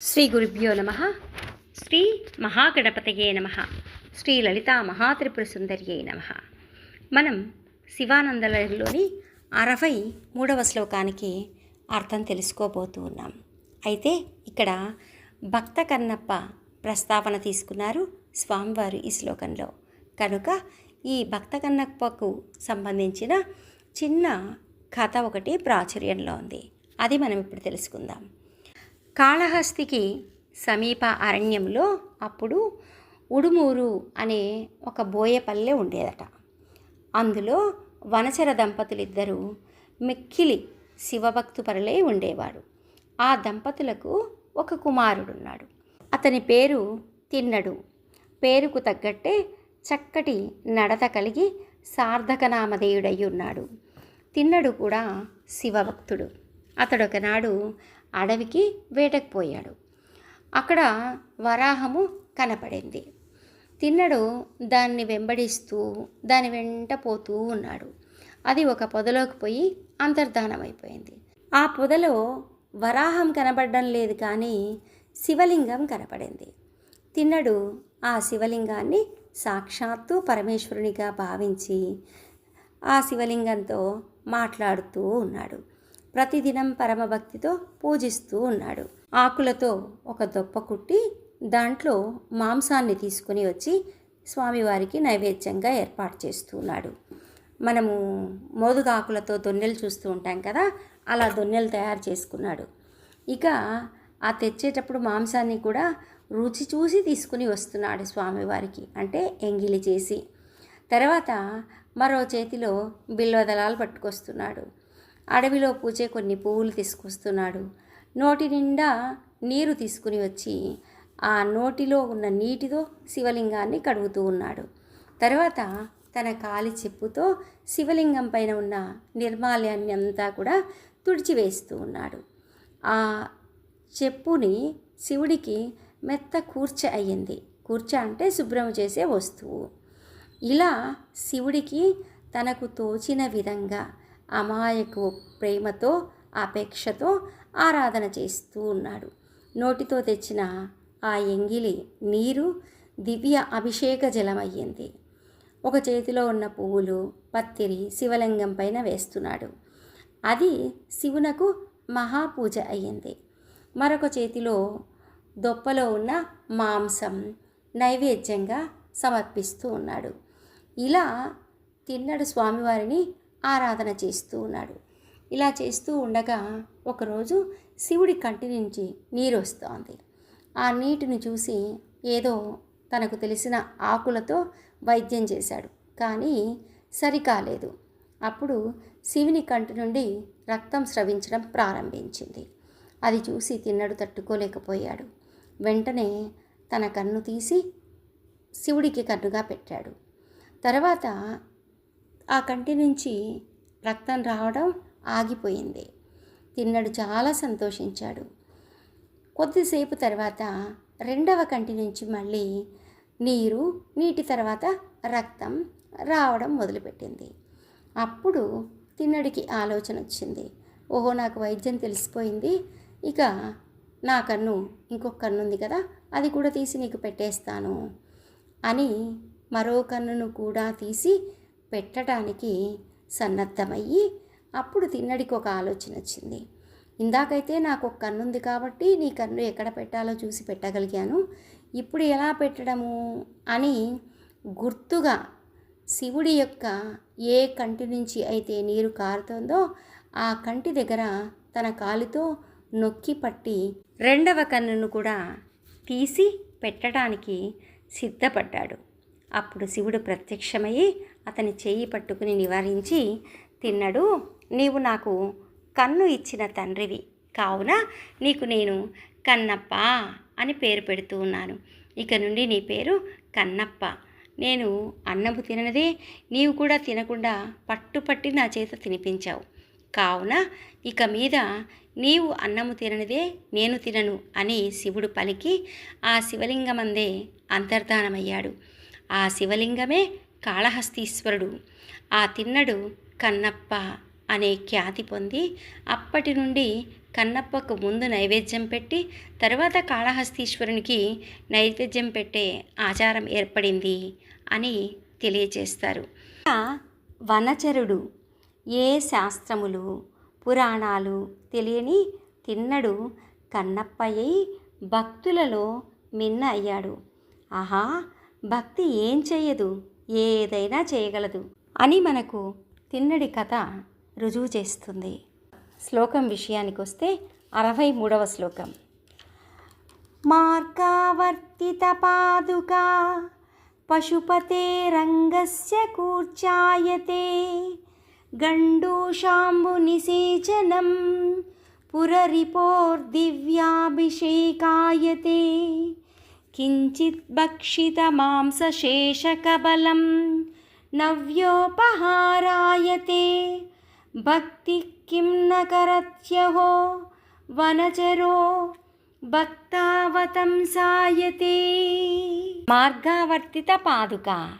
శ్రీ గురుభ్యో నమ. శ్రీ మహాగణపతయే నమ. శ్రీ లలితా మహాత్రిపుర సుందర్యే నమ. మనం శివానందలలోని అరవై మూడవ శ్లోకానికి అర్థం తెలుసుకోబోతూ ఉన్నాం. అయితే ఇక్కడ భక్త కన్నప్ప ప్రస్తావన తీసుకున్నారు స్వామివారు ఈ శ్లోకంలో. కనుక ఈ భక్త కన్నప్పకు సంబంధించిన చిన్న కథ ఒకటి ప్రాచుర్యంలో ఉంది. అది మనం ఇప్పుడు తెలుసుకుందాం. కాళహస్తికి సమీప అరణ్యంలో అప్పుడు ఉడుమూరు అనే ఒక బోయపల్లె ఉండేదట. అందులో వనచర దంపతులిద్దరూ మిక్కిలి శివభక్తుపరులై ఉండేవాడు ఆ దంపతులకు ఒక కుమారుడున్నాడు. అతని పేరు తిన్నడు. పేరుకు తగ్గట్టే చక్కటి నడత కలిగి సార్థకనామధేయుడై ఉన్నాడు తిన్నడు కూడా శివభక్తుడు. అతడొకనాడు అడవికి వేటకు పోయాడు. అక్కడ వరాహము కనపడింది. తిన్నడు దాన్ని వెంబడిస్తూ దాని వెంట పోతూ ఉన్నాడు. అది ఒక పొదలోకి పోయి అంతర్ధానమైపోయింది. ఆ పొదలో వరాహం కనబడడం లేదు కానీ శివలింగం కనపడింది. తిన్నడు ఆ శివలింగాన్ని సాక్షాత్తు పరమేశ్వరునిగా భావించి ఆ శివలింగంతో మాట్లాడుతూ ఉన్నాడు. ప్రతిదినం పరమభక్తితో పూజిస్తూ ఉన్నాడు. ఆకులతో ఒక దొప్ప కుట్టి దాంట్లో మాంసాన్ని తీసుకుని వచ్చి స్వామివారికి నైవేద్యంగా ఏర్పాటు చేస్తూ ఉన్నాడు. మనము మోదుగాకులతో దొన్నెలు చూస్తూ ఉంటాం కదా అలా దొన్నెలు తయారు చేసుకున్నాడు. ఇక ఆ తెచ్చేటప్పుడు మాంసాన్ని కూడా రుచి చూసి తీసుకుని వస్తున్నాడు స్వామివారికి అంటే ఎంగిలి చేసి. తర్వాత మరో చేతిలో బిల్వదళాలు పట్టుకొస్తున్నాడు. అడవిలో పూజే కొన్ని పువ్వులు తీసుకొస్తున్నాడు. నోటి నిండా నీరు తీసుకుని వచ్చి ఆ నోటిలో ఉన్న నీటితో శివలింగాన్ని కడుగుతూ ఉన్నాడు. తర్వాత తన కాలి చెప్పుతో శివలింగం పైన ఉన్న నిర్మాల్యాన్ని అంతా కూడా తుడిచివేస్తూ ఉన్నాడు. ఆ చెప్పుని శివుడికి మెత్త కూర్చ అయ్యింది. కూర్చ అంటే శుభ్రం చేసే వస్తువు. ఇలా శివుడికి తనకు తోచిన విధంగా అమాయకు ప్రేమతో అపేక్షతో ఆరాధన చేస్తూ ఉన్నాడు. నోటితో తెచ్చిన ఆ ఎంగిలి నీరు దివ్య అభిషేక జలమయ్యింది. ఒక చేతిలో ఉన్న పువ్వులు పత్తిరి శివలింగం పైన వేస్తున్నాడు. అది శివునకు మహాపూజ అయ్యింది. మరొక చేతిలో దొప్పలో ఉన్న మాంసం నైవేద్యంగా సమర్పిస్తూ ఉన్నాడు. ఇలా తిన్నడు స్వామివారిని ఆరాధన చేస్తూ ఉన్నాడు. ఇలా చేస్తూ ఉండగా ఒకరోజు శివుడి కంటి నుంచి నీరు వస్తోంది. ఆ నీటిని చూసి ఏదో తనకు తెలిసిన ఆకులతో వైద్యం చేశాడు. కానీ సరికాలేదు. అప్పుడు శివుని కంటి నుండి రక్తం స్రవించడం ప్రారంభించింది. అది చూసి తిన్నడు తట్టుకోలేకపోయాడు. వెంటనే తన కన్ను తీసి శివుడికి కన్నుగా పెట్టాడు. తర్వాత ఆ కంటి నుంచి రక్తం రావడం ఆగిపోయింది. తిన్నడు చాలా సంతోషించాడు. కొద్దిసేపు తర్వాత రెండవ కంటి నుంచి మళ్ళీ నీరు నీటి తర్వాత రక్తం రావడం మొదలుపెట్టింది. అప్పుడు తిన్నడికి ఆలోచన వచ్చింది. ఓహో నాకు వైద్యం తెలిసిపోయింది. ఇక నా కన్ను ఇంకొక కన్ను ఉంది కదా అది కూడా తీసి నీకు పెట్టేస్తాను అని మరో కన్నును కూడా తీసి పెట్టడానికి సన్నద్ధమయ్యి అప్పుడు తిన్నడికి ఒక ఆలోచన వచ్చింది. ఇందాకైతే నాకు ఒక కన్ను ఉంది కాబట్టి నీ కన్ను ఎక్కడ పెట్టాలో చూసి పెట్టగలిగాను. ఇప్పుడు ఎలా పెట్టడము? అని గుర్తుగా శివుడి యొక్క ఏ కంటి నుంచి అయితే నీరు కారుతుందో ఆ కంటి దగ్గర తన కాలితో నొక్కి పట్టి రెండవ కన్నును కూడా తీసి పెట్టడానికి సిద్ధపడ్డాడు. అప్పుడు శివుడు ప్రత్యక్షమయ్యి అతని చేయి పట్టుకుని నివారించి తిన్నడు నీవు నాకు కన్ను ఇచ్చిన తండ్రివి కావున నీకు నేను కన్నప్ప అని పేరు పెడుతూ ఉన్నాను. ఇక నుండి నీ పేరు కన్నప్ప. నేను అన్నము తిననదే నీవు కూడా తినకుండా పట్టుపట్టి నా చేత తినిపించావు. కావున ఇక మీద నీవు అన్నము తిననిదే నేను తినను అని శివుడు పలికి ఆ శివలింగమందే అంతర్ధానమయ్యాడు. ఆ శివలింగమే కాళహస్తీశ్వరుడు. ఆ తిన్నడు కన్నప్ప అనే ఖ్యాతి పొంది అప్పటి నుండి కన్నప్పకు ముందు నైవేద్యం పెట్టి తర్వాత కాళహస్తీశ్వరునికి నైవేద్యం పెట్టే ఆచారం ఏర్పడింది అని తెలియజేస్తారు. వనచరుడు ఏ శాస్త్రములు పురాణాలు తెలియని తిన్నడు కన్నప్పయ్యి భక్తులలో మిన్న అయ్యాడు. ఆహా! భక్తి ఏం చేయదు ఏదైనా చేయగలదు అని మనకు తిన్నడి కథ రుజువు చేస్తుంది. శ్లోకం విషయానికి వస్తే అరవై మూడవ శ్లోకం. మార్గావర్తిత పాదుకా పశుపతేరంగస్య కూర్చాయతే గండూషాంబునిసేచనం పురరిపోర్దివ్యాభిషేకాయతే. కించిత్ భక్షితమాంసశేషకబలం నవ్యోపహారాయతే భక్తి కిం నకరత్యహో కరత్యహో భక్తావతం సాయతే మార్గావర్తిత పాదుక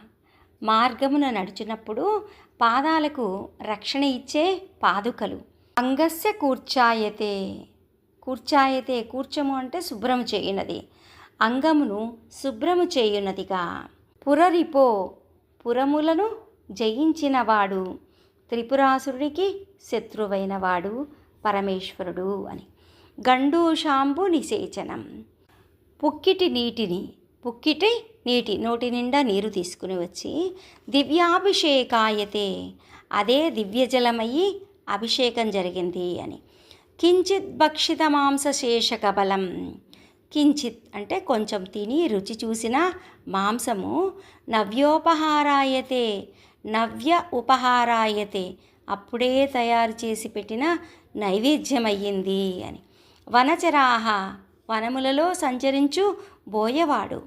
మార్గమున నడిచినప్పుడు పాదాలకు రక్షణ ఇచ్చే పాదుకలు అంగస్య కూర్చాయతే కూర్చాయతే కూర్చము అంటే శుభ్రం చేయనది అంగమును శుభ్రము చేయునదిగా. పురరిపో పురములను జయించినవాడు త్రిపురాసురుడికి శత్రువైనవాడు పరమేశ్వరుడు అని. గండూషాంబు నిసేచనం పుక్కిటి నీటిని పుక్కిటి నీటి నోటి నిండా నీరు తీసుకుని వచ్చి దివ్యాభిషేకాయతే అదే దివ్యజలమయ్యి అభిషేకం జరిగింది అని. కించిత్ భక్షిత మాంసశేషక బలం కించిత్ అంటే కొంచెం తిని రుచి చూసిన మాంసము. నవ్యోపహారాయతే నవ్య ఉపహారాయతే అప్పుడే తయారు చేసి పెట్టిన నైవేద్యమయ్యింది అని. వనచరాహ వనములలో సంచరించు బోయవాడు.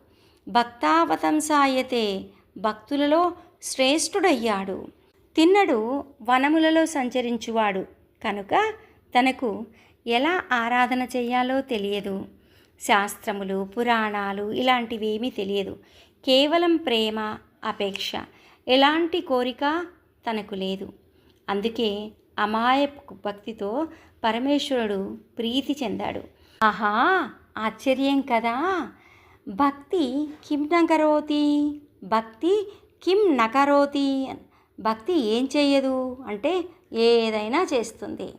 భక్తావతంసాయతే భక్తులలో శ్రేష్ఠుడయ్యాడు. తిన్నడు వనములలో సంచరించువాడు. కనుక తనకు ఎలా ఆరాధన చేయాలో తెలియదు. శాస్త్రములు పురాణాలు ఇలాంటివేమీ తెలియదు. కేవలం ప్రేమ అపేక్ష ఎలాంటి కోరిక తనకు లేదు. అందుకే అమాయపు భక్తితో పరమేశ్వరుడు ప్రీతి చెందాడు. ఆహా! ఆశ్చర్యం కదా! భక్తి కిం నకరోతి? భక్తి కిం నకరోతి? భక్తి ఏం చేయదు అంటే ఏదైనా చేస్తుంది.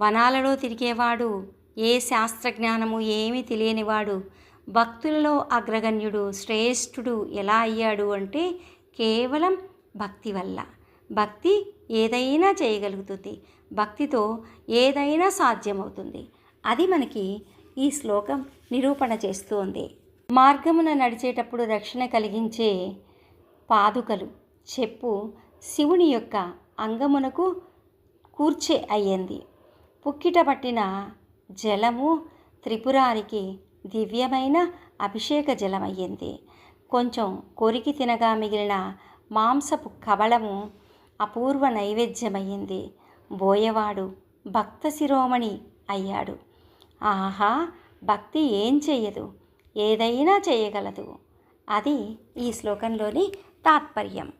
వనాలలో తిరిగేవాడు ఏ శాస్త్రజ్ఞానము ఏమీ తెలియనివాడు? భక్తులలో అగ్రగణ్యుడు శ్రేష్ఠుడు ఎలా అయ్యాడు అంటే కేవలం భక్తి వల్ల. భక్తి ఏదైనా చేయగలుగుతుంది. భక్తితో ఏదైనా సాధ్యమవుతుంది. అది మనకి ఈ శ్లోకం నిరూపణ చేస్తుంది. మార్గమున నడిచేటప్పుడు రక్షణ కలిగించే పాదుకలు చెప్పు శివుని యొక్క అంగమునకు కూర్చే అయ్యింది. పుక్కిట పట్టిన జలము త్రిపురారికి దివ్యమైన అభిషేక జలమయ్యింది. కొంచెం కొరికి తినగా మిగిలిన మాంసపు కవళము అపూర్వ నైవేద్యమయ్యింది. బోయవాడు భక్త శిరోమణి అయ్యాడు. ఆహా భక్తి ఏం చెయ్యదు? ఏదైనా చేయగలదు. అది ఈ శ్లోకంలోని తాత్పర్యం.